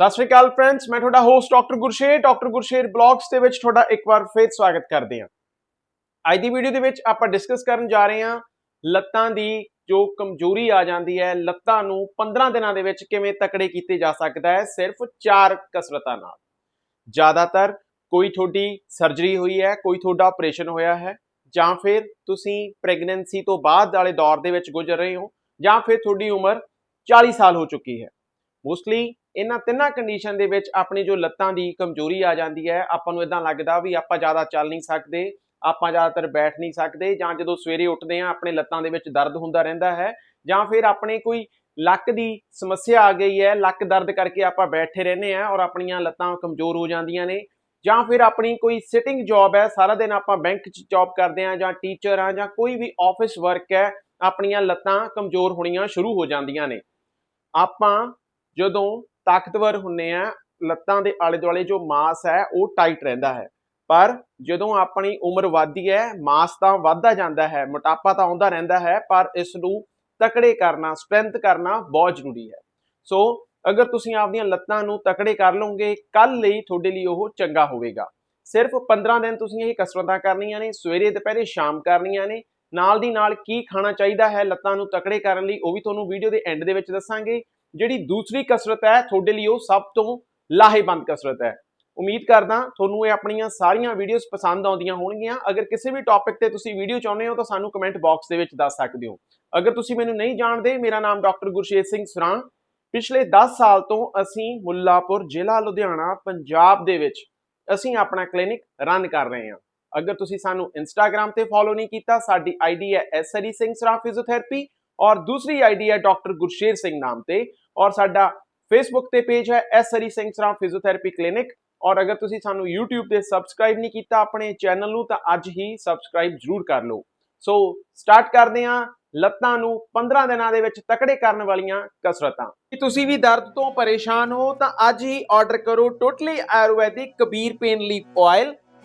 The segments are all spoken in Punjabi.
ਸਤਿ ਸ਼੍ਰੀ ਅਕਾਲ ਫਰੈਂਡਸ ਮੈਂ ਤੁਹਾਡਾ host doctor Gursher. Doctor Gursher blogs ਦੇ ਵਿੱਚ ਤੁਹਾਡਾ ਇੱਕ ਵਾਰ ਫੇਰ ਸਵਾਗਤ ਕਰਦੇ ਹਾਂ। ਅੱਜ ਦੀ ਵੀਡੀਓ ਦੇ ਵਿੱਚ ਆਪਾਂ ਡਿਸਕਸ ਕਰਨ ਜਾ ਰਹੇ ਹਾਂ ਲੱਤਾਂ ਦੀ ਜੋ ਕਮਜ਼ੋਰੀ ਆ ਜਾਂਦੀ ਹੈ, ਲੱਤਾਂ ਨੂੰ 15 ਦਿਨਾਂ ਦੇ ਵਿੱਚ ਕਿਵੇਂ ਤਕੜੇ ਕੀਤੇ ਜਾ ਸਕਦਾ ਹੈ, ਸਿਰਫ 4 ਕਸਰਤਾਂ ਨਾਲ। ਜ਼ਿਆਦਾਤਰ ਕੋਈ ਤੁਹਾਡੀ ਸਰਜਰੀ ਹੋਈ ਹੈ, ਕੋਈ ਤੁਹਾਡਾ ਆਪਰੇਸ਼ਨ ਹੋਇਆ ਹੈ, ਜਾਂ ਫਿਰ ਤੁਸੀਂ ਪ੍ਰੈਗਨੈਂਸੀ ਤੋਂ ਬਾਅਦ ਵਾਲੇ ਦੌਰ ਦੇ ਵਿੱਚ ਗੁਜ਼ਰ ਰਹੇ ਹੋ, ਜਾਂ ਫਿਰ ਤੁਹਾਡੀ ਉਮਰ 40 ਸਾਲ ਹੋ ਚੁੱਕੀ ਹੈ। ਮੋਸਟਲੀ ਇਹਨਾਂ ਤਿੰਨਾਂ ਕੰਡੀਸ਼ਨ ਦੇ ਵਿੱਚ ਆਪਣੀ ਜੋ ਲੱਤਾਂ ਦੀ ਕਮਜ਼ੋਰੀ ਆ ਜਾਂਦੀ ਹੈ, ਆਪਾਂ ਨੂੰ ਇਦਾਂ ਲੱਗਦਾ ਵੀ ਆਪਾਂ ਜ਼ਿਆਦਾ ਚੱਲ ਨਹੀਂ ਸਕਦੇ, ਆਪਾਂ ਜ਼ਿਆਦਾਤਰ ਬੈਠ ਨਹੀਂ ਸਕਦੇ ਜਾਂ ਜਦੋਂ ਸਵੇਰੇ ਉੱਠਦੇ ਆਂ ਆਪਣੇ ਲੱਤਾਂ ਦੇ ਵਿੱਚ ਦਰਦ ਹੁੰਦਾ ਰਹਿੰਦਾ ਹੈ ਜਾਂ ਫਿਰ ਆਪਣੇ ਕੋਈ ਲੱਕ ਦੀ ਸਮੱਸਿਆ ਆ ਗਈ ਹੈ, ਲੱਕ ਦਰਦ ਕਰਕੇ ਆਪਾਂ ਬੈਠੇ ਰਹਿੰਦੇ ਆਂ ਔਰ ਆਪਣੀਆਂ ਲੱਤਾਂ ਕਮਜ਼ੋਰ ਹੋ ਜਾਂਦੀਆਂ ਨੇ ਜਾਂ ਫਿਰ ਆਪਣੀ ਕੋਈ ਸਿਟਿੰਗ ਜੌਬ ਹੈ, ਸਾਰਾ ਦਿਨ ਆਪਾਂ ਬੈਂਕ 'ਚ ਜੌਬ ਕਰਦੇ ਆਂ ਜਾਂ ਟੀਚਰ ਆਂ ਜਾਂ ਕੋਈ ਵੀ ਆਫਿਸ ਵਰਕ ਹੈ, ਆਪਣੀਆਂ ਲੱਤਾਂ ਕਮਜ਼ੋਰ ਹੋਣੀਆਂ ਸ਼ੁਰੂ ਹੋ ਜਾਂਦੀਆਂ ਨੇ। ਆਪਾਂ ਜਦੋਂ ਤਾਕਤਵਰ ਹੁੰਨੇ ਆ, ਲੱਤਾਂ ਦੇ ਆਲੇ ਦੁਆਲੇ ਜੋ ਮਾਸ ਹੈ, ਉਹ ਟਾਈਟ ਰਹਿੰਦਾ ਹੈ। ਪਰ ਜਦੋਂ ਆਪਣੀ ਉਮਰ ਵੱਧਦੀ ਹੈ, ਮਾਸ ਤਾਂ ਵੱਧਦਾ ਜਾਂਦਾ ਹੈ, ਮੋਟਾਪਾ ਤਾਂ ਆਉਂਦਾ ਰਹਿੰਦਾ ਹੈ, ਪਰ ਇਸ ਨੂੰ ਤਕੜੇ ਕਰਨਾ, ਸਟਰੈਂਥ ਕਰਨਾ ਬਹੁਤ ਜ਼ਰੂਰੀ ਹੈ। ਸੋ ਅਗਰ ਤੁਸੀਂ ਆਪਦੀਆਂ ਲੱਤਾਂ ਨੂੰ ਤਕੜੇ ਕਰ ਲਓਗੇ ਕੱਲ ਲਈ ਤੁਹਾਡੇ ਲਈ ਉਹ ਚੰਗਾ ਹੋਵੇਗਾ। ਸਿਰਫ 15 ਦਿਨ ਤੁਸੀਂ ਇਹ ਕਸਰਤਾਂ ਕਰਨੀਆਂ ਨੇ, ਸਵੇਰੇ, ਦੁਪਹਿਰੇ, ਸ਼ਾਮ ਕਰਨੀਆਂ ਨੇ। ਨਾਲ ਦੀ ਨਾਲ ਕੀ ਖਾਣਾ ਚਾਹੀਦਾ ਹੈ, ਲੱਤਾਂ ਨੂੰ ਤਕੜੇ ਕਰਨ ਲਈ, ਉਹ ਵੀ ਤੁਹਾਨੂੰ ਵੀਡੀਓ ਦੇ ਐਂਡ ਦੇ ਵਿੱਚ ਦੱਸਾਂਗੇ। ਜਿਹੜੀ ਦੂਸਰੀ ਕਸਰਤ ਹੈ, ਤੁਹਾਡੇ ਲਈ ਉਹ ਸਭ ਤੋਂ ਲਾਹੇਵੰਦ ਕਸਰਤ ਹੈ। ਉਮੀਦ ਕਰਦਾ ਤੁਹਾਨੂੰ ਇਹ ਆਪਣੀਆਂ ਸਾਰੀਆਂ ਵੀਡੀਓਜ਼ ਪਸੰਦ ਆਉਂਦੀਆਂ ਹੋਣਗੀਆਂ। ਅਗਰ ਕਿਸੇ ਵੀ ਟੌਪਿਕ ਤੇ ਤੁਸੀਂ ਵੀਡੀਓ ਚਾਹੁੰਦੇ ਹੋ ਤਾਂ ਸਾਨੂੰ ਕਮੈਂਟ ਬਾਕਸ ਦੇ ਵਿੱਚ ਦੱਸ ਸਕਦੇ ਹੋ। ਅਗਰ ਤੁਸੀਂ ਮੈਨੂੰ ਨਹੀਂ ਜਾਣਦੇ, ਮੇਰਾ ਨਾਮ ਡਾਕਟਰ ਗੁਰਸ਼ੇਰ ਸਿੰਘ ਸਰਾਂ। ਪਿਛਲੇ 10 ਸਾਲ ਤੋਂ ਅਸੀਂ ਮੁੱਲਾਪੁਰ ਜ਼ਿਲ੍ਹਾ ਲੁਧਿਆਣਾ, ਪੰਜਾਬ ਦੇ ਵਿੱਚ ਅਸੀਂ ਆਪਣਾ ਕਲੀਨਿਕ ਰਨ ਕਰ ਰਹੇ ਹਾਂ। ਅਗਰ ਤੁਸੀਂ ਸਾਨੂੰ ਇੰਸਟਾਗ੍ਰam ਤੇ ਫੋਲੋ ਨਹੀਂ ਕੀਤਾ, ਸਾਡੀ ਆਈਡੀ ਹੈ ਐਸਰੀ ਸਿੰਘ ਸਰਾ ਫਿਜ਼ੀਓਥੈਰੇਪੀ ਔਰ ਦੂਸਰੀ ਆਈਡੀ ਹੈ ਡਾਕਟਰ ਗੁਰਸ਼ੇਰ ਸਿੰਘ ਨਾਮ ਤੇ, ਔਰ ਸਾਡਾ ਫੇਸਬੁੱਕ ਤੇ ਪੇਜ ਹੈ ਐਸ ਐਸਰੀ ਸਿੰਘ ਸਰਾ ਫਿਜ਼ੀਓਥੈਰੇਪੀ ਕਲੀਨਿਕ ਔਰ ਅਗਰ ਤੁਸੀਂ ਸਾਨੂੰ YouTube ਤੇ ਸਬਸਕ੍ਰਾਈਬ ਨਹੀਂ ਕੀਤਾ ਆਪਣੇ ਚੈਨਲ ਨੂੰ, ਤਾਂ ਅੱਜ ਹੀ ਸਬਸਕ੍ਰਾਈਬ ਜ਼ਰੂਰ ਕਰ ਲਓ। ਸੋ ਸਟਾਰਟ ਕਰਦੇ ਹਾਂ ਲੱਤਾਂ ਨੂੰ 15 ਦਿਨਾਂ ਦੇ ਵਿੱਚ ਤਕੜੇ ਕਰਨ ਵਾਲੀਆਂ ਕਸਰਤਾਂ। ਕਿ ਤੁਸੀਂ ਵੀ ਦਰਦ ਤੋਂ ਪਰੇਸ਼ਾਨ ਹੋ, ਤਾਂ ਅੱਜ ਹੀ ਆਰਡਰ ਕਰੋ totally ayurvedic Kabir pain leaf oil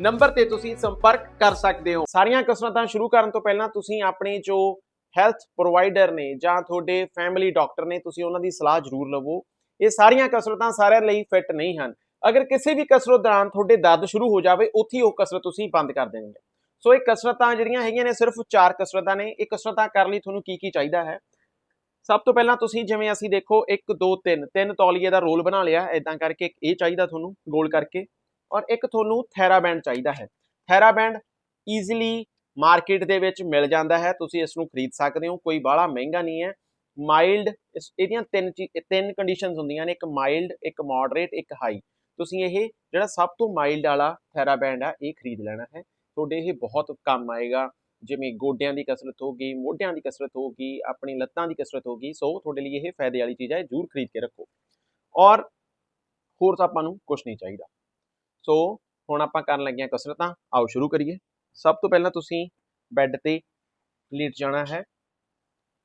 number ਤੇ ਤੁਸੀਂ ਸੰਪਰਕ ਕਰ ਸਕਦੇ ਹੋ। ਸਾਰੀਆਂ ਕਸਰਤਾਂ ਸ਼ੁਰੂ ਕਰਨ ਤੋਂ ਪਹਿਲਾਂ ਤੁਸੀਂ ਆਪਣੇ ਜੋ ਹੈਲਥ ਪ੍ਰੋਵਾਈਡਰ ਨੇ ਜਾਂ ਤੁਹਾਡੇ ਫੈਮਿਲੀ ਡਾਕਟਰ ਨੇ, ਤੁਸੀਂ ਉਹਨਾਂ ਦੀ ਸਲਾਹ ਜ਼ਰੂਰ ਲਵੋ। ਇਹ ਸਾਰੀਆਂ ਕਸਰਤਾਂ ਸਾਰਿਆਂ ਲਈ ਫਿੱਟ ਨਹੀਂ ਹਨ। ਅਗਰ ਕਿਸੇ ਵੀ ਕਸਰਤ ਦੌਰਾਨ ਤੁਹਾਡੇ ਦਰਦ ਸ਼ੁਰੂ ਹੋ ਜਾਵੇ, ਉੱਥੇ ਹੀ ਉਹ ਕਸਰਤ ਤੁਸੀਂ ਬੰਦ ਕਰ ਦੇਣੀ ਹੈ ਸੋ ਇਹ ਕਸਰਤਾਂ ਜਿਹੜੀਆਂ ਹੈਗੀਆਂ ਨੇ, ਸਿਰਫ ਚਾਰ ਕਸਰਤਾਂ ਨੇ। ਇਹ ਕਸਰਤਾਂ ਕਰਨ ਲਈ ਤੁਹਾਨੂੰ ਕੀ ਕੀ ਚਾਹੀਦਾ ਹੈ? ਸਭ ਤੋਂ ਪਹਿਲਾਂ ਤੁਸੀਂ ਜਿਵੇਂ ਅਸੀਂ ਦੇਖੋ 1 2 3 ਤਿੰਨ ਤੌਲੀਏ ਦਾ ਰੋਲ ਬਣਾ ਲਿਆ। ਇਦਾਂ ਕਰਕੇ ਇਹ ਚਾਹੀਦਾ ਤੁਹਾਨੂੰ, ਗੋਲ ਕਰਕੇ। ਔਰ ਇੱਕ ਤੁਹਾਨੂੰ ਥੈਰਾਬੈਂਡ ਚਾਹੀਦਾ ਹੈ। ਥੈਰਾਬੈਂਡ ਈਜ਼ੀਲੀ ਮਾਰਕੀਟ ਦੇ ਵਿੱਚ ਮਿਲ ਜਾਂਦਾ ਹੈ। ਤੁਸੀਂ ਇਸ ਨੂੰ ਖਰੀਦ ਸਕਦੇ ਹੋ, ਕੋਈ ਬਾਹਲਾ ਮਹਿੰਗਾ ਨਹੀਂ ਹੈ। ਮਾਈਲਡ ਇਹਦੀਆਂ ਤਿੰਨ ਤਿੰਨ ਕੰਡੀਸ਼ਨਸ ਹੁੰਦੀਆਂ ਨੇ, ਇੱਕ ਮਾਈਲਡ ਇੱਕ ਮੋਡਰੇਟ ਇੱਕ ਹਾਈ ਤੁਸੀਂ ਇਹ ਜਿਹੜਾ ਸਭ ਤੋਂ ਮਾਈਲਡ ਵਾਲਾ ਥੈਰਾਬੈਂਡ ਆ, ਇਹ ਖਰੀਦ ਲੈਣਾ ਹੈ। ਤੁਹਾਡੇ ਇਹ ਬਹੁਤ ਕੰਮ ਆਏਗਾ। ਜਿਵੇਂ ਗੋਡਿਆਂ ਦੀ ਕਸਰਤ ਹੋਗੀ ਮੋਢਿਆਂ ਦੀ ਕਸਰਤ ਹੋਗੀ ਆਪਣੀ ਲੱਤਾਂ ਦੀ ਕਸਰਤ ਹੋਗੀ ਸੋ ਤੁਹਾਡੇ ਲਈ ਇਹ ਫਾਇਦੇ ਵਾਲੀ ਚੀਜ਼ ਹੈ ਜ਼ਰੂਰ ਖਰੀਦ ਕੇ ਰੱਖੋ। ਔਰ ਹੋਰ ਤਾਂ ਆਪਾਂ ਨੂੰ ਕੁਝ ਨਹੀਂ ਚਾਹੀਦਾ। ਸੋ ਹੁਣ ਆਪਾਂ ਕਰਨ ਲੱਗਿਆਂ ਕਸਰਤਾਂ। ਆਓ ਸ਼ੁਰੂ ਕਰੀਏ। ਸਭ ਤੋਂ ਪਹਿਲਾਂ ਤੁਸੀਂ ਬੈੱਡ ਤੇ ਲੇਟ ਜਾਣਾ ਹੈ।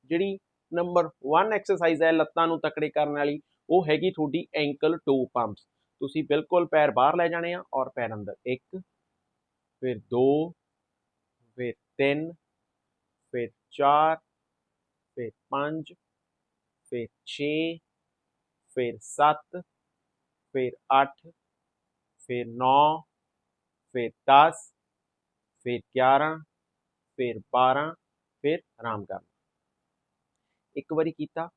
ਜਿਹੜੀ ਨੰਬਰ 1 ਐਕਸਰਸਾਈਜ਼ ਹੈ ਲੱਤਾਂ ਨੂੰ ਤਕੜੇ ਕਰਨ ਵਾਲੀ, ਉਹ ਹੈਗੀ ਤੁਹਾਡੀ ਐਂਕਲ ਟੋ ਪੰਪਸ ਤੁਸੀਂ ਬਿਲਕੁਲ ਪੈਰ ਬਾਹਰ ਲੈ ਜਾਣੇ ਆ ਔਰ ਪੈਰ ਅੰਦਰ। 1 ਫਿਰ 2 ਫਿਰ 3 ਫਿਰ 4 ਫਿਰ 5 ਫਿਰ 6 ਫਿਰ 7 ਫਿਰ 8 ਫਿਰ 9 ਫਿਰ 10 ਫਿਰ 11 ਫਿਰ 12 ਫਿਰ ਆਰਾਮ ਕਰਨਾ। ਇੱਕ ਵਾਰੀ ਕੀਤਾ,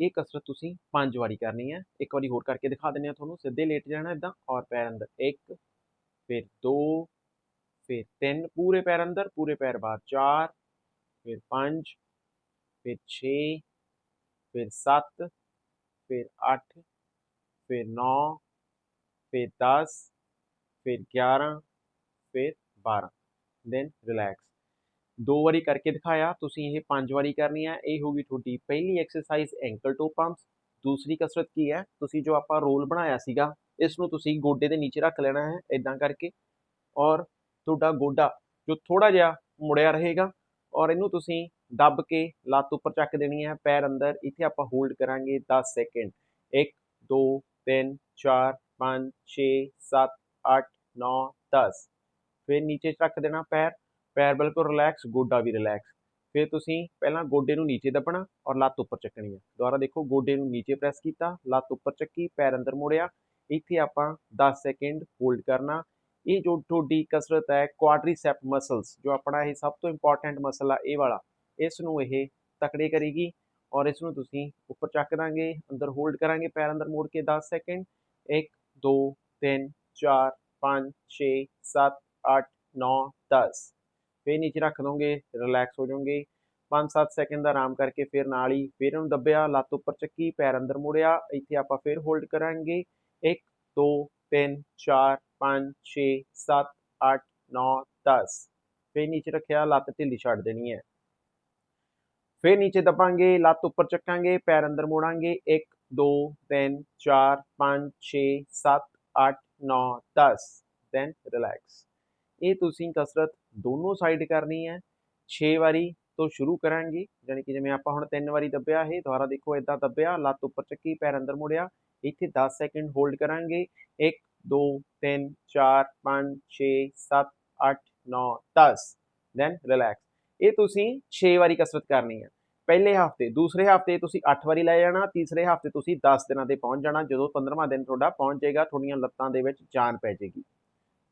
ਇਹ ਕਸਰਤ ਤੁਸੀਂ ਪੰਜ ਵਾਰੀ ਕਰਨੀ ਹੈ। ਇੱਕ ਵਾਰੀ ਹੋਰ ਕਰਕੇ ਦਿਖਾ ਦਿੰਨੇ ਆ ਤੁਹਾਨੂੰ, ਸਿੱਧੇ ਲੇਟ ਜਾਣਾ ਇਦਾਂ ਔਰ ਪੈਰ ਅੰਦਰ। 1 ਫਿਰ 2 ਫਿਰ 3 ਪੂਰੇ ਪੈਰ ਅੰਦਰ, ਪੂਰੇ ਪੈਰ ਬਾਹਰ। 4 ਫਿਰ 5 ਫਿਰ 6 ਫਿਰ 7 ਫਿਰ 8 ਫਿਰ 9 ਫਿਰ 10 ਫਿਰ 11 ਫਿਰ 12 ਦੈਨ ਰਿਲੈਕਸ ਦੋ ਵਾਰੀ ਕਰਕੇ ਦਿਖਾਇਆ, ਤੁਸੀਂ ਇਹ ਪੰਜ ਵਾਰੀ ਕਰਨੀ ਹੈ ਇਹ ਹੋਗੀ ਤੁਹਾਡੀ ਪਹਿਲੀ ਐਕਸਰਸਾਈਜ਼ ਐਂਕਲ ਟੋ ਪੰਪਸ ਦੂਸਰੀ ਕਸਰਤ ਕੀ ਹੈ? ਤੁਸੀਂ ਜੋ ਆਪਾਂ ਰੋਲ ਬਣਾਇਆ ਸੀਗਾ, ਇਸ ਨੂੰ ਤੁਸੀਂ ਗੋਡੇ ਦੇ ਨੀਚੇ ਰੱਖ ਲੈਣਾ ਹੈ ਇਦਾਂ ਕਰਕੇ। ਔਰ ਤੁਹਾਡਾ ਗੋਡਾ ਜੋ ਥੋੜਾ ਜਿਹਾ ਮੁੜਿਆ ਰਹੇਗਾ, ਔਰ ਇਹਨੂੰ ਤੁਸੀਂ ਦੱਬ ਕੇ ਲੱਤ ਉੱਪਰ ਚੱਕ ਦੇਣੀ ਹੈ, ਪੈਰ ਅੰਦਰ। ਇੱਥੇ ਆਪਾਂ ਹੋਲਡ ਕਰਾਂਗੇ 10 ਸੈਕਿੰਡ 1 2 3 4 5 6 7 8 9 10 ਫਿਰ ਨੀਚੇ ਚੱਕ ਦੇਣਾ ਪੈਰ। ਪੈਰ ਬਿਲਕੁਲ ਰਿਲੈਕਸ ਗੋਡਾ ਵੀ ਰਿਲੈਕਸ ਫਿਰ ਤੁਸੀਂ ਪਹਿਲਾਂ ਗੋਡੇ ਨੂੰ ਨੀਚੇ ਦੱਬਣਾ ਔਰ ਲੱਤ ਉੱਪਰ ਚੱਕਣੀ ਹੈ ਦੁਬਾਰਾ ਦੇਖੋ, ਗੋਡੇ ਨੂੰ ਨੀਚੇ ਪ੍ਰੈਸ ਕੀਤਾ, ਲੱਤ ਉੱਪਰ ਚੱਕੀ, ਪੈਰ ਅੰਦਰ ਮੋੜਿਆ। ਇੱਥੇ ਆਪਾਂ 10 ਸੈਕਿੰਡ ਹੋਲਡ ਕਰਨਾ। ਇਹ ਜੋ ਤੁਹਾਡੀ ਕਸਰਤ ਹੈ ਕੁਆਡਰੀਸੈਪ ਮਸਲਸ ਜੋ ਆਪਣਾ ਇਹ ਸਭ ਤੋਂ ਇੰਪੋਰਟੈਂਟ ਮਸਲ ਆ, ਇਹ ਵਾਲਾ, ਇਸ ਨੂੰ ਇਹ ਤਕੜੇ ਕਰੇਗੀ ਔਰ ਇਸ ਨੂੰ ਤੁਸੀਂ ਉੱਪਰ ਚੱਕ ਦਾਂਗੇ, ਅੰਦਰ ਹੋਲਡ ਕਰਾਂਗੇ, ਪੈਰ ਅੰਦਰ ਮੋੜ ਕੇ 10 ਸੈਕਿੰਡ। 1 2 3 4 5 6 7 8 9 10 ਫਿਰ ਨੀਚੇ ਰੱਖ ਦੋਗੇ ਰਿਲੈਕਸ ਹੋ ਜਾਓਗੇ। 5-7 ਸੈਕਿੰਡ ਦਾ ਆਰਾਮ ਕਰਕੇ ਫਿਰ ਨਾਲ ਹੀ ਫਿਰ ਇਹਨੂੰ ਦੱਬਿਆ, ਲੱਤ ਉੱਪਰ ਚੱਕੀ, ਪੈਰ ਅੰਦਰ ਮੁੜਿਆ। ਇੱਥੇ ਆਪਾਂ ਫਿਰ ਹੋਲਡ ਕਰਾਂਗੇ। 1 2 3 4 5 6 7 8 9 10 ਫਿਰ ਨੀਚੇ ਰੱਖਿਆ, ਲੱਤ ਢਿੱਲੀ ਛੱਡ ਦੇਣੀ ਹੈ। ਫਿਰ ਨੀਚੇ ਦਬਾਂਗੇ, ਲੱਤ ਉੱਪਰ ਚੱਕਾਂਗੇ, ਪੈਰ ਅੰਦਰ ਮੋੜਾਂਗੇ। 1 2 3 4 5 6 7 8 9 10 ਦੈਨ ਰਿਲੈਕਸ ਇਹ ਤੁਸੀਂ ਕਸਰਤ ਦੋਨੋਂ ਸਾਈਡ ਕਰਨੀ ਹੈ। 6 ਵਾਰੀ ਤੋਂ ਸ਼ੁਰੂ ਕਰਾਂਗੇ। ਯਾਨੀ ਕਿ ਜਿਵੇਂ ਆਪਾਂ ਹੁਣ ਤਿੰਨ ਵਾਰੀ ਦੱਬਿਆ, ਇਹ ਦੁਬਾਰਾ ਦੇਖੋ ਇਦਾਂ ਦੱਬਿਆ, ਲੱਤ ਉੱਪਰ ਚੱਕੀ, ਪੈਰ ਅੰਦਰ ਮੁੜਿਆ। ਇੱਥੇ 10 ਸੈਕਿੰਡ ਹੋਲਡ ਕਰਾਂਗੇ। 1 2 3 4 5 6 7 8 9 10 ਦੈਨ ਰਿਲੈਕਸ ਇਹ ਤੁਸੀਂ 6 ਵਾਰੀ ਕਸਰਤ ਕਰਨੀ ਹੈ। ਪਹਿਲੇ ਹਫ਼ਤੇ, ਦੂਸਰੇ ਹਫ਼ਤੇ ਤੁਸੀਂ 8 ਵਾਰੀ ਲੈ ਜਾਣਾ, ਤੀਸਰੇ ਹਫ਼ਤੇ ਤੁਸੀਂ 10 ਦਿਨਾਂ ਤੇ ਪਹੁੰਚ ਜਾਣਾ, ਜਦੋਂ 15ਵਾਂ ਦਿਨ ਤੁਹਾਡਾ ਪਹੁੰਚ ਜਾਏਗਾ ਤੁਹਾਡੀਆਂ ਲੱਤਾਂ ਦੇ ਵਿੱਚ ਜਾਨ ਪੈ ਜਾਏਗੀ।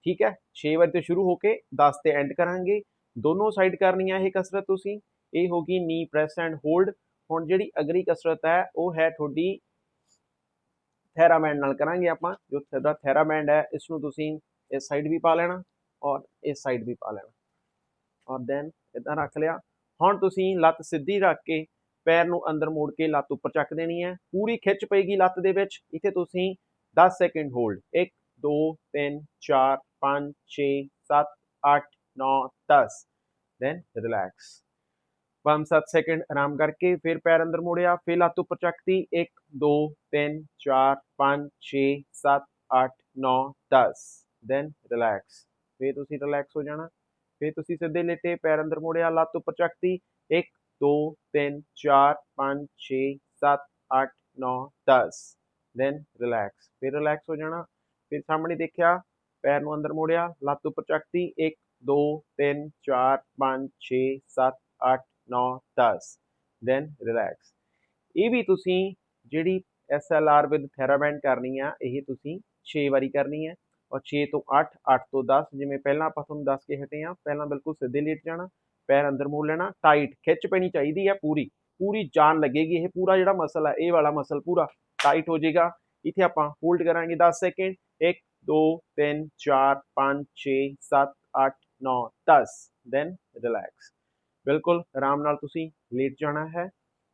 ਠੀਕ ਹੈ? 6 ਵਾਰੀ ਤੋਂ ਸ਼ੁਰੂ ਹੋ ਕੇ 10 ਤੇ ਐਂਡ ਕਰਾਂਗੇ। ਦੋਨੋਂ ਸਾਈਡ ਕਰਨੀ ਹੈ ਇਹ ਕਸਰਤ ਤੁਸੀਂ। ਇਹ ਹੋ ਗਈ ਨੀ ਪ੍ਰੈਸ ਐਂਡ ਹੋਲਡ ਹੁਣ ਜਿਹੜੀ ਅਗਲੀ ਕਸਰਤ ਹੈ, ਉਹ ਹੈ ਤੁਹਾਡੀ ਥੈਰਾਮੈਂਡ ਨਾਲ ਕਰਾਂਗੇ ਆਪਾਂ। ਜੋ ਤੁਹਾਡਾ ਥੈਰਾਮੈਂਡ ਹੈ ਇਸ ਨੂੰ ਤੁਸੀਂ ਇਸ ਸਾਈਡ ਵੀ ਪਾ ਲੈਣਾ ਔਰ ਇਸ ਸਾਈਡ ਵੀ ਪਾ ਲੈਣਾ। ਔਰ ਦੈਨ ਇਦਾਂ ਰੱਖ ਲਿਆ। ਹੁਣ ਤੁਸੀਂ ਲੱਤ ਸਿੱਧੀ ਰੱਖ ਕੇ ਪੈਰ ਨੂੰ ਅੰਦਰ ਮੋੜ ਕੇ ਲੱਤ ਉੱਪਰ ਚੱਕ ਦੇਣੀ ਹੈ। ਪੂਰੀ ਖਿੱਚ ਪਏਗੀ ਲੱਤ ਦੇ ਵਿੱਚ। ਇੱਥੇ ਤੁਸੀਂ 10 second hold 1 2 3 4 5 6 7 8 9 10 then relax 5-7 second ਆਰਾਮ ਕਰਕੇ ਫਿਰ ਪੈਰ ਅੰਦਰ ਮੋੜਿਆ, ਫਿਰ ਲੱਤ ਉੱਪਰ ਚੱਕਤੀ। 1 2 3 4 5 6 7 8 9 10 ਦੈਨ ਰਿਲੈਕਸ ਫਿਰ ਤੁਸੀਂ ਰਿਲੈਕਸ ਹੋ ਜਾਣਾ। ਫਿਰ ਤੁਸੀਂ ਸਿੱਧੇ ਲੇਟੇ ਪੈਰ ਅੰਦਰ ਮੋੜਿਆ, ਲੱਤ ਉੱਪਰ ਚੱਕਤੀ 1 2 3 4 5 6 7 8 9 10 ਦੈਨ ਰਿਲੈਕਸ ਫਿਰ ਰਿਲੈਕਸ ਹੋ ਜਾਣਾ। ਫਿਰ ਸਾਹਮਣੇ ਦੇਖਿਆ, ਪੈਰ ਨੂੰ ਅੰਦਰ ਮੋੜਿਆ, ਲੱਤ ਉੱਪਰ ਚੱਕਤੀ 1 2 3 4 5 6 7 8 9 10 ਦੈਨ ਰਿਲੈਕਸ ਇਹ ਵੀ ਤੁਸੀਂ ਜਿਹੜੀ SLR ਵਿਦ ਥੈਰਾਬੈਂਡ ਕਰਨੀ ਆ, ਇਹ ਤੁਸੀਂ 6 ਵਾਰੀ ਕਰਨੀ ਹੈ ਔਰ 6 ਤੋਂ 8 8 ਤੋਂ 10 ਜਿਵੇਂ ਪਹਿਲਾਂ ਆਪਾਂ ਤੁਹਾਨੂੰ ਦੱਸ ਕੇ ਹਟੇ ਆ ਪਹਿਲਾਂ ਬਿਲਕੁਲ ਸਿੱਧੇ ਲੇਟ ਜਾਣਾ, ਪੈਰ ਅੰਦਰ ਮੋੜ ਲੈਣਾ ਟਾਈਟ ਖਿੱਚ ਪੈਣੀ ਚਾਹੀਦੀ ਹੈ ਪੂਰੀ ਪੂਰੀ ਜਾਨ ਲੱਗੇਗੀ, ਇਹ ਪੂਰਾ ਜਿਹੜਾ ਮਸਲ ਹੈ ਇਹ ਵਾਲਾ ਮਸਲ ਪੂਰਾ ਟਾਈਟ ਹੋ ਜਾਏਗਾ। ਇੱਥੇ ਆਪਾਂ ਹੋਲਡ ਕਰਾਂਗੇ 10 ਸੈਕਿੰਡ 1 2 3 4 5 6 7 8 9 10 ਦੈਨ ਰਿਲੈਕਸ ਬਿਲਕੁਲ ਆਰਾਮ ਨਾਲ ਤੁਸੀਂ ਲੇਟ ਜਾਣਾ ਹੈ।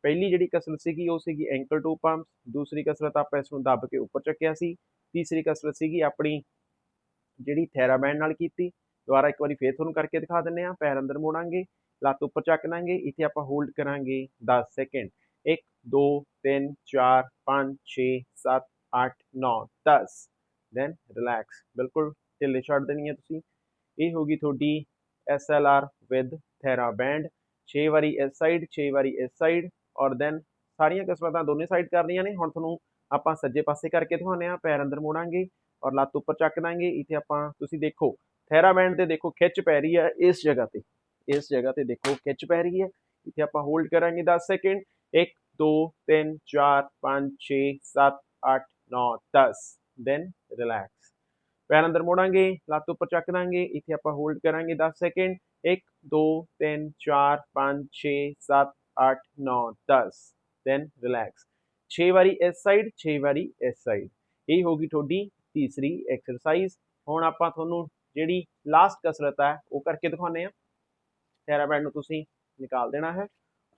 ਪਹਿਲੀ ਜਿਹੜੀ ਕਸਰਤ ਸੀਗੀ ਉਹ ਸੀਗੀ ਐਂਕਲ ਟੂ ਪੰਪਸ ਦੂਸਰੀ ਕਸਰਤ ਆਪਾਂ ਇਸ ਨੂੰ ਦੱਬ ਕੇ ਉੱਪਰ ਚੱਕਿਆ ਸੀ, ਤੀਸਰੀ ਕਸਰਤ ਸੀਗੀ ਆਪਣੀ ਜਿਹੜੀ ਥੈਰਾਬੈਂਡ ਨਾਲ ਕੀਤੀ, ਦੁਬਾਰਾ ਇੱਕ ਵਾਰੀ ਫੇਰ ਤੁਹਾਨੂੰ ਕਰਕੇ ਦਿਖਾ ਦਿੰਨੇ ਆ ਪੈਰ ਅੰਦਰ ਮੋੜਾਂਗੇ, ਲੱਤ ਉੱਪਰ ਚੱਕ ਲਾਂਗੇ ਇੱਥੇ ਆਪਾਂ ਹੋਲਡ ਕਰਾਂਗੇ 10 ਸੈਕਿੰਡ 1 2 3 4 5 6 7 8 9 10 ਦੈਨ ਰਿਲੈਕਸ ਬਿਲਕੁਲ ਢਿੱਲੇ ਛੱਡ ਦੇਣੀ ਹੈ ਤੁਸੀਂ, ਇਹ ਹੋਗੀ ਤੁਹਾਡੀ SLR ਵਿਦ ਥੈਰਾਬੈਂਡ 6 ਵਾਰੀ ਇਸ ਸਾਈਡ 6 ਵਾਰੀ ਇਸ ਸਾਈਡ ਔਰ ਦੈਨ ਸਾਰੀਆਂ ਕਸਰਤਾਂ ਦੋਨੇ ਸਾਈਡ ਕਰਨੀਆਂ ਨੇ, ਹੁਣ ਤੁਹਾਨੂੰ ਆਪਾਂ ਸੱਜੇ ਪਾਸੇ ਕਰਕੇ ਦਿਖਾਉਂਦੇ ਆ ਪੈਰ ਅੰਦਰ ਮੋੜਾਂਗੇ ਔਰ ਲੱਤ ਉੱਪਰ ਚੱਕ ਦਾਂਗੇ ਇੱਥੇ ਆਪਾਂ ਤੁਸੀਂ ਦੇਖੋ ਥੈਰਾਬੈਂਡ ਤੇ ਦੇਖੋ ਖਿੱਚ ਪੈ ਰਹੀ ਹੈ ਇਸ ਜਗ੍ਹਾ ਤੇ ਇਸ ਜਗ੍ਹਾ ਤੇ ਦੇਖੋ ਖਿੱਚ ਪੈ ਰਹੀ ਹੈ ਇੱਥੇ ਆਪਾਂ ਹੋਲਡ ਕਰਾਂਗੇ 10 ਸੈਕਿੰਡ 1 2 3 4 5 6 7 8 9 10 ਦੈਨ ਰਿਲੈਕਸ ਪੈਰ ਅੰਦਰ ਮੋੜਾਂਗੇ ਲੱਤ ਉੱਪਰ ਚੱਕ ਦਾਂਗੇ ਇੱਥੇ ਆਪਾਂ ਹੋਲਡ ਕਰਾਂਗੇ 10 ਸੈਕਿੰਡ 1 2 3 4 5 6 7 8 9 10 ਦੈਨ ਰਿਲੈਕਸ 6 ਵਾਰੀ ਇਸ ਸਾਈਡ 6 ਵਾਰੀ ਇਸ ਸਾਈਡ ਇਹ ਹੋਗੀ ਤੁਹਾਡੀ ਤੀਸਰੀ ਐਕਸਰਸਾਈਜ਼ ਹੁਣ ਆਪਾਂ ਤੁਹਾਨੂੰ ਜਿਹੜੀ ਲਾਸਟ ਕਸਰਤ ਹੈ, ਉਹ ਕਰਕੇ ਦਿਖਾਉਂਦੇ ਆ ਥੈਰਾਬੈਂਡ ਨੂੰ ਤੁਸੀਂ ਨਿਕਾਲ ਦੇਣਾ ਹੈ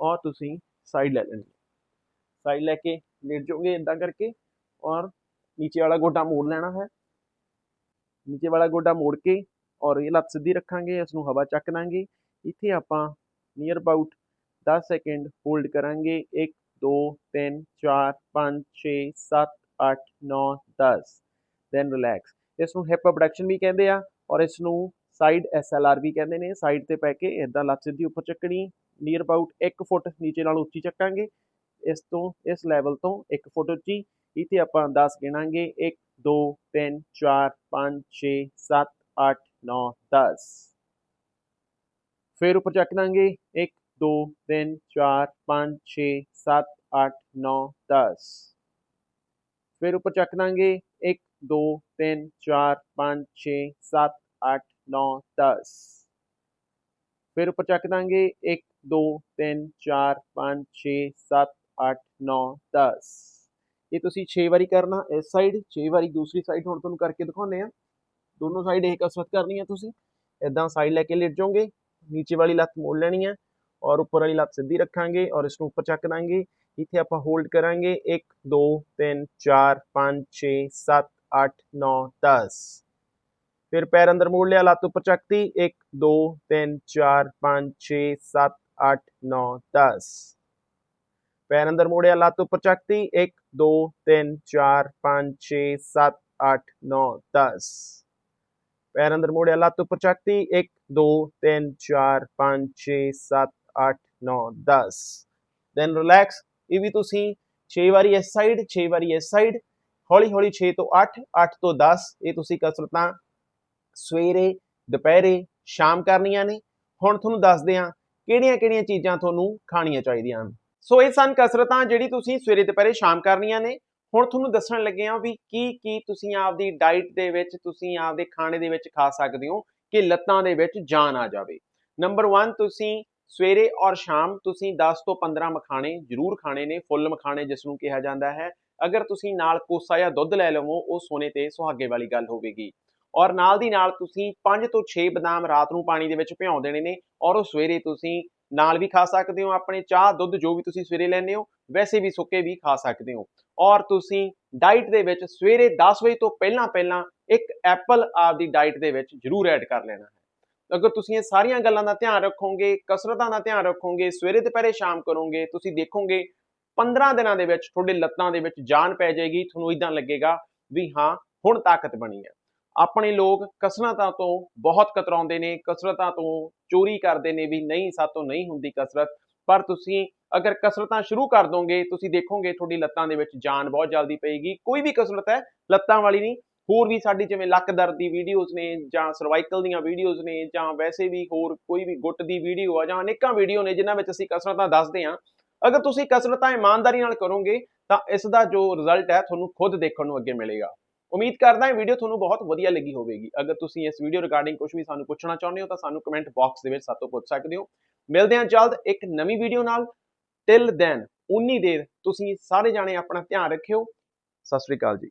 ਔਰ ਤੁਸੀਂ ਸਾਈਡ ਲੈ ਲੈਣੀ ਸਾਈਡ ਲੈ ਕੇ ਲੇਟ ਜਾਓਗੇ ਇਦਾਂ ਕਰਕੇ ਔਰ ਨੀਚੇ ਵਾਲਾ ਗੋਡਾ ਮੋੜ ਲੈਣਾ ਹੈ। ਨੀਚੇ ਵਾਲਾ ਗੋਡਾ ਮੋੜ ਕੇ ਔਰ ਇਹ ਲੱਤ ਸਿੱਧੀ ਰੱਖਾਂਗੇ, ਇਸ ਨੂੰ ਹਵਾ ਚੱਕ ਦਾਂਗੇ। ਇੱਥੇ ਆਪਾਂ ਨੀਅਰ ਅਬਾਊਟ 10 ਸੈਕਿੰਡ ਹੋਲਡ ਕਰਾਂਗੇ। 1 2 3 4 5 6 7 8 9 10 ਦੈਨ ਰਿਲੈਕਸ ਇਸ ਨੂੰ ਹਿਪ ਅਬਡਕਸ਼ਨ ਵੀ ਕਹਿੰਦੇ ਆ ਔਰ ਇਸ ਨੂੰ ਸਾਈਡ ਐਸਐਲਆਰ ਵੀ ਕਹਿੰਦੇ ਨੇ। ਸਾਈਡ ਤੇ ਪੈ ਕੇ ਇਦਾਂ ਲੱਤ ਸਿੱਧੀ ਉੱਪਰ ਚੱਕਣੀ ਨੀਅਰ ਅਬਾਊਟ 1 ਫੁੱਟ ਨੀਚੇ ਨਾਲ ਉੱਚੀ ਚੱਕਾਂਗੇ। ਇਸ ਤੋਂ, ਇਸ ਲੈਵਲ ਤੋਂ 1 ਫੁੱਟ ਉੱਚੀ। ਇੱਥੇ ਆਪਾਂ 10 ਗਿਣਾਂਗੇ 1 2 3 4 5 6 7 8 9 10 ਫਿਰ ਉੱਪਰ ਚੱਕ ਲਾਂਗੇ 1 2 3 4 5 6 7 8 9 10 ਫਿਰ ਉੱਪਰ ਚੱਕ ਲਾਂਗੇ 1 2 3 4 5 6 7 8 9 10 ਫਿਰ ਉੱਪਰ ਚੱਕ ਦਾਂਗੇ 1 2 3 4 5 6 7 8 9 10 ਇਹ ਤੁਸੀਂ 6 ਵਾਰੀ ਕਰਨਾ ਇਸ ਸਾਈਡ 6 ਵਾਰੀ ਦੂਸਰੀ ਸਾਈਡ ਹੁਣ ਤੁਹਾਨੂੰ ਕਰਕੇ ਦਿਖਾਉਂਦੇ ਆ ਦੋਨੋਂ ਸਾਈਡ ਇਹ ਕਸਰਤ ਕਰਨੀ ਹੈ ਤੁਸੀਂ ਇਦਾਂ ਸਾਈਡ ਲੈ ਕੇ ਲਿਟ ਜਾਓਗੇ ਨੀਚੇ ਵਾਲੀ ਲੱਤ ਮੋੜ ਲੈਣੀ ਹੈ ਔਰ ਉੱਪਰ ਵਾਲੀ ਲੱਤ ਸਿੱਧੀ ਰੱਖਾਂਗੇ ਔਰ ਇਸ ਨੂੰ ਉੱਪਰ ਚੱਕ ਦਾਂਗੇ ਇੱਥੇ ਆਪਾਂ ਹੋਲਡ ਕਰਾਂਗੇ 1 2 3 4 5 6 7 8 9 10 ਫਿਰ ਪੈਰ ਅੰਦਰ ਮੋੜ ਲਿਆ ਲੱਤ ਉੱਪਰ ਚੱਕਤੀ 1 2 3 4 5 6 7 8 9 10 ਪੈਰ ਅੰਦਰ ਮੋੜਿਆ ਲੱਤ ਉੱਪਰ ਚੱਕਤੀ 1 2 3 4 5 6 7 8 9 10 ਪੈਰ ਅੰਦਰ ਮੋੜਿਆ ਲੱਤ ਉੱਪਰ ਚੱਕਤੀ 1 2 3 4 5 6 7 8 9 10 ਦੈਨ ਰਿਲੈਕਸ ਇਹ ਵੀ ਤੁਸੀਂ 6 ਵਾਰੀ ਇਸ ਸਾਈਡ 6 ਵਾਰੀ ਇਸ ਸਾਈਡ ਹੌਲੀ ਹੌਲੀ 6 ਤੋਂ 8 8 ਤੋਂ 10 ਇਹ ਤੁਸੀਂ ਕਸਰਤਾਂ ਸਵੇਰੇ, ਦੁਪਹਿਰੇ, ਸ਼ਾਮ ਕਰਨੀਆਂ ਨੇ। ਹੁਣ ਤੁਹਾਨੂੰ ਦੱਸਦੇ ਹਾਂ ਕਿਹੜੀਆਂ ਕਿਹੜੀਆਂ ਚੀਜ਼ਾਂ ਤੁਹਾਨੂੰ ਖਾਣੀਆਂ ਚਾਹੀਦੀਆਂ ਹਨ। ਸੋ ਇਹ ਸਨ ਕਸਰਤਾਂ ਜਿਹੜੀ ਤੁਸੀਂ ਸਵੇਰੇ, ਦੁਪਹਿਰੇ, ਸ਼ਾਮ ਕਰਨੀਆਂ ਨੇ। ਹੁਣ ਤੁਹਾਨੂੰ ਦੱਸਣ ਲੱਗੇ ਹਾਂ ਵੀ ਕੀ ਕੀ ਤੁਸੀਂ ਆਪਦੀ ਡਾਈਟ ਦੇ ਵਿੱਚ, ਤੁਸੀਂ ਆਪਦੇ ਖਾਣੇ ਦੇ ਵਿੱਚ ਖਾ ਸਕਦੇ ਹੋ ਕਿ ਲੱਤਾਂ ਦੇ ਵਿੱਚ ਜਾਨ ਆ ਜਾਵੇ। ਨੰਬਰ 1 ਤੁਸੀਂ ਸਵੇਰੇ ਔਰ ਸ਼ਾਮ ਤੁਸੀਂ 10 ਤੋਂ 15 ਮਖਾਣੇ ਜ਼ਰੂਰ ਖਾਣੇ ਨੇ। ਫੁੱਲ ਮਖਾਣੇ ਜਿਸ ਨੂੰ ਕਿਹਾ ਜਾਂਦਾ ਹੈ। ਅਗਰ ਤੁਸੀਂ ਨਾਲ ਕੋਸਾ ਜਾਂ ਦੁੱਧ ਲੈ ਲਵੋ, ਉਹ ਸੋਨੇ ਤੇ ਸੁਹਾਗੇ ਵਾਲੀ ਗੱਲ ਹੋਵੇਗੀ। ਔਰ ਨਾਲ ਦੀ ਨਾਲ ਤੁਸੀਂ 5 ਤੋਂ 6 ਬਦਾਮ ਰਾਤ ਨੂੰ ਪਾਣੀ ਦੇ ਵਿੱਚ ਭਿਓ ਦੇਣੇ ਨੇ ਔਰ ਉਹ ਸਵੇਰੇ ਤੁਸੀਂ ਨਾਲ ਵੀ ਖਾ ਸਕਦੇ ਹੋ, ਆਪਣੇ ਚਾਹ, ਦੁੱਧ ਜੋ ਵੀ ਤੁਸੀਂ ਸਵੇਰੇ ਲੈਂਦੇ ਹੋ, ਵੈਸੇ ਵੀ ਸੁੱਕੇ ਵੀ ਖਾ ਸਕਦੇ ਹੋ। ਔਰ ਤੁਸੀਂ ਡਾਈਟ ਦੇ ਵਿੱਚ ਸਵੇਰੇ 10 ਵਜੇ ਤੋਂ ਪਹਿਲਾਂ ਪਹਿਲਾਂ ਇੱਕ ਐਪਲ ਆਪ ਦੀ ਡਾਈਟ ਦੇ ਵਿੱਚ ਜ਼ਰੂਰ ਐਡ ਕਰ ਲੈਣਾ ਹੈ। ਅਗਰ ਤੁਸੀਂ ਇਹ ਸਾਰੀਆਂ ਗੱਲਾਂ ਦਾ ਧਿਆਨ ਰੱਖੋਗੇ, ਕਸਰਤਾਂ ਦਾ ਧਿਆਨ ਰੱਖੋਗੇ, ਸਵੇਰੇ ਦੁਪਹਿਰੇ ਸ਼ਾਮ ਕਰੋਗੇ, ਤੁਸੀਂ ਦੇਖੋਗੇ 15 ਦਿਨਾਂ ਦੇ ਵਿੱਚ ਤੁਹਾਡੇ ਲੱਤਾਂ ਦੇ ਵਿੱਚ ਜਾਨ ਪੈ ਜਾਏਗੀ, ਤੁਹਾਨੂੰ ਇਦਾਂ ਲੱਗੇਗਾ ਵੀ ਹਾਂ, ਹੁਣ ਤਾਕਤ ਬਣੀ ਹੈ। ਆਪਣੇ ਲੋਕ ਕਸਰਤਾਂ ਤੋਂ ਬਹੁਤ ਕਤਰਾਉਂਦੇ ਨੇ, ਕਸਰਤਾਂ ਤੋਂ ਚੋਰੀ ਕਰਦੇ ਨੇ ਵੀ ਨਹੀਂ, ਸਾਤੋਂ ਨਹੀਂ ਹੁੰਦੀ ਕਸਰਤ। ਪਰ ਤੁਸੀਂ ਅਗਰ ਕਸਰਤਾਂ ਸ਼ੁਰੂ ਕਰ ਦੋਗੇ, ਤੁਸੀਂ ਦੇਖੋਗੇ ਤੁਹਾਡੀ ਲੱਤਾਂ ਦੇ ਵਿੱਚ ਜਾਨ ਬਹੁਤ ਜਲਦੀ ਪਏਗੀ। ਕੋਈ ਵੀ ਕਸਰਤ ਹੈ, ਲੱਤਾਂ ਵਾਲੀ ਨਹੀਂ, ਹੋਰ ਵੀ ਸਾਡੀ ਜਿਵੇਂ ਲੱਕ ਦਰਦ ਦੀ ਵੀਡੀਓਜ਼ ਨੇ ਜਾਂ ਸਰਵਾਈਕਲ ਦੀਆਂ ਵੀਡੀਓਜ਼ ਨੇ ਜਾਂ ਵੈਸੇ ਵੀ ਹੋਰ ਕੋਈ ਵੀ ਗੁੱਟ ਦੀ ਵੀਡੀਓ ਆ ਜਾਂ ਅਨੇਕਾਂ ਵੀਡੀਓ ਨੇ ਜਿਨ੍ਹਾਂ ਵਿੱਚ ਅਸੀਂ ਕਸਰਤਾਂ ਦੱਸਦੇ ਹਾਂ ਅਗਰ ਤੁਸੀਂ ਕਸਰਤਾਂ ਇਮਾਨਦਾਰੀ ਨਾਲ ਕਰੋਗੇ, ਤਾਂ ਇਸ ਦਾ ਜੋ ਰਿਜ਼ਲਟ ਹੈ, ਤੁਹਾਨੂੰ ਖੁਦ ਦੇਖਣ ਨੂੰ ਅੱਗੇ ਮਿਲੇਗਾ। ਉਮੀਦ ਕਰਦਾ ਹਾਂ ਵੀਡੀਓ ਤੁਹਾਨੂੰ ਬਹੁਤ ਵਧੀਆ ਲੱਗੀ ਹੋਵੇਗੀ। ਅਗਰ ਤੁਸੀਂ ਇਸ ਵੀਡੀਓ ਰਿਗਾਰਡਿੰਗ ਕੁਝ ਵੀ ਸਾਨੂੰ ਪੁੱਛਣਾ ਚਾਹੁੰਦੇ ਹੋ, ਤਾਂ ਸਾਨੂੰ ਕਮੈਂਟ ਬਾਕਸ ਦੇ ਵਿੱਚ ਸਾਤੋਂ ਪੁੱਛ ਸਕਦੇ ਹੋ। ਮਿਲਦੇ ਹਾਂ ਜਲਦ ਇੱਕ ਨਵੀਂ ਵੀਡੀਓ ਨਾਲ। ਟਿਲ ਦੈਨ ਉਨੀ ਦੇਰ ਤੁਸੀਂ ਸਾਰੇ ਜਾਣੇ ਆਪਣਾ ਧਿਆਨ ਰੱਖਿਓ। ਸਤਿ ਸ੍ਰੀ ਅਕਾਲ ਜੀ।